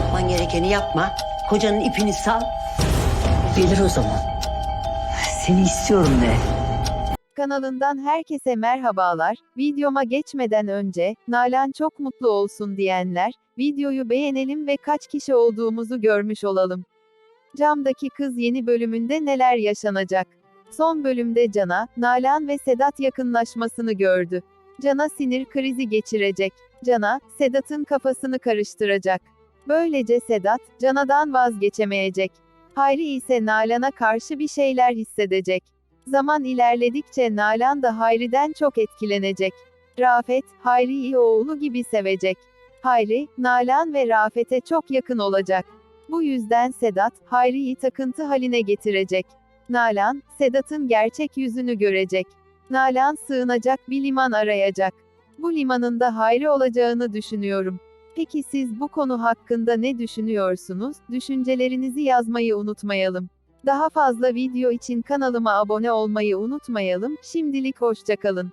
yapman gerekeni yapma. Kocanın ipini sal. Gelir o zaman. Seni istiyorum de. Kanalından herkese merhabalar. Videoma geçmeden önce, Nalan çok mutlu olsun diyenler, videoyu beğenelim ve kaç kişi olduğumuzu görmüş olalım. Camdaki kız yeni bölümünde neler yaşanacak? Son bölümde Can'a, Nalan ve Sedat yakınlaşmasını gördü. Can'a sinir krizi geçirecek. Can'a, Sedat'ın kafasını karıştıracak. Böylece Sedat, Can'adan vazgeçemeyecek. Hayri ise Nalan'a karşı bir şeyler hissedecek. Zaman ilerledikçe Nalan da Hayri'den çok etkilenecek. Rafet, Hayri'yi oğlu gibi sevecek. Hayri, Nalan ve Rafet'e çok yakın olacak. Bu yüzden Sedat, Hayri'yi takıntı haline getirecek. Nalan, Sedat'ın gerçek yüzünü görecek. Nalan sığınacak bir liman arayacak. Bu limanın da Hayri olacağını düşünüyorum. Peki siz bu konu hakkında ne düşünüyorsunuz? Düşüncelerinizi yazmayı unutmayalım. Daha fazla video için kanalıma abone olmayı unutmayalım. Şimdilik hoşçakalın.